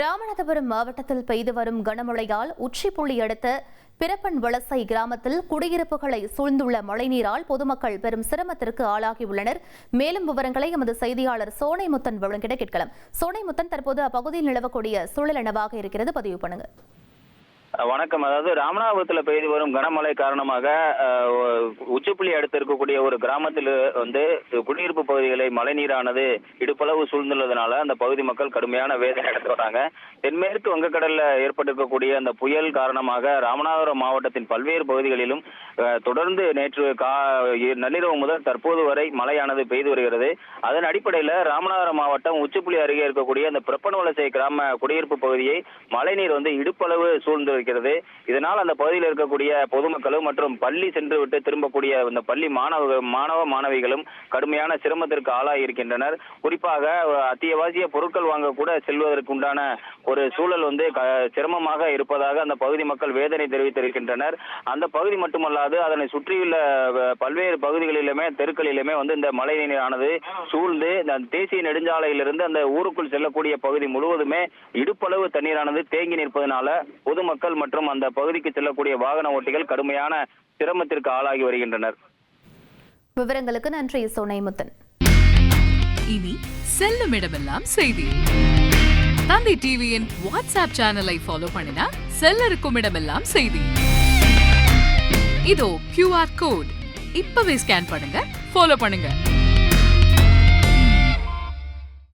ராமநாதபுரம் மாவட்டத்தில் பெய்து வரும் கனமழையால் உச்சிப்புள்ளி அடுத்த பிறப்பன் வலசை கிராமத்தில் குடியிருப்புகளை சூழ்ந்துள்ள மழைநீரால் பொதுமக்கள் பெரும் சிரமத்திற்கு ஆளாகியுள்ளனர். மேலும் விவரங்களை எமது செய்தியாளர் சோனைமுத்தன் வழங்கிட கேட்கலாம். சோனைமுத்தன் தற்போது அப்பகுதியில் நிலவக்கூடிய சூழல் என்னவாக இருக்கிறது? பதிவு பண்ணுங்க. வணக்கம். அதாவது ராமநாதபுரத்துல பெய்து வரும் கனமழை காரணமாக உச்சிப்புள்ளி அடுத்து இருக்கக்கூடிய ஒரு கிராமத்தில் வந்து குடியிருப்பு பகுதிகளை மழைநீரானது இடுப்பளவு சூழ்ந்துள்ளதுனால அந்த பகுதி மக்கள் கடுமையான வேதனை எடுத்து வராங்க. தென்மேற்கு வங்கக்கடல்ல ஏற்பட்டிருக்கக்கூடிய அந்த புயல் காரணமாக ராமநாதபுரம் மாவட்டத்தின் பல்வேறு பகுதிகளிலும் தொடர்ந்து நேற்று கா நள்ளிரவு முதல் தற்போது வரை மழையானது பெய்து வருகிறது. அதன் அடிப்படையில் ராமநாதபுரம் மாவட்டம் உச்சிப்புள்ளி அருகே இருக்கக்கூடிய அந்த பிரப்பனவலசை கிராம குடியிருப்பு பகுதியை மழைநீர் வந்து இடுப்பளவு சூழ்ந்து இருக்கிறது இதனால் அந்த பகுதியில் இருக்கக்கூடிய பொதுமக்களும் மற்றும் பள்ளி சென்று விட்டு திரும்பக்கூடிய இந்த பள்ளி மாணவ மாணவ மாணவிகளும் கடுமையான சிரமத்திற்கு ஆளாகி இருக்கின்றனர். குறிப்பாக அத்தியாவசிய பொருட்கள் வாங்க கூட செல்வதற்கு உண்டான ஒரு சூழல் வந்து சிரமமாக இருப்பதாக அந்த பகுதி மக்கள் வேதனை தெரிவித்திருக்கின்றனர். அந்த பகுதி மட்டுமல்லாது அதனை சுற்றியுள்ள பல்வேறு பகுதிகளிலுமே தெருக்களிலுமே வந்து இந்த மழை நீரானது சூழ்ந்து இந்த தேசிய நெடுஞ்சாலையிலிருந்து அந்த ஊருக்குள் செல்லக்கூடிய பகுதி முழுவதுமே இடுப்பளவு தண்ணீரானது தேங்கி நிற்பதனால பொதுமக்கள் மற்றும் அந்த பகுதிக்கு செல்லக்கூடிய வாகன ஓட்டிகள் கடுமையான சிரமத்திற்கு ஆளாகி வருகின்றனர். விவரங்களுக்கு நன்றி சோனைமுத்தன் இனி செல்லும் இடமெல்லாம் செய்தி. தந்தை டிவியின் வாட்ஸ்அப் சேனலை ஃபாலோ பண்ணினா செல்ல இருக்கும் இடமெல்லாம் செய்தி. இதோ கியூஆர் கோட் இப்பவே ஸ்கேன் பண்ணுங்க ஃபாலோ பண்ணுங்க.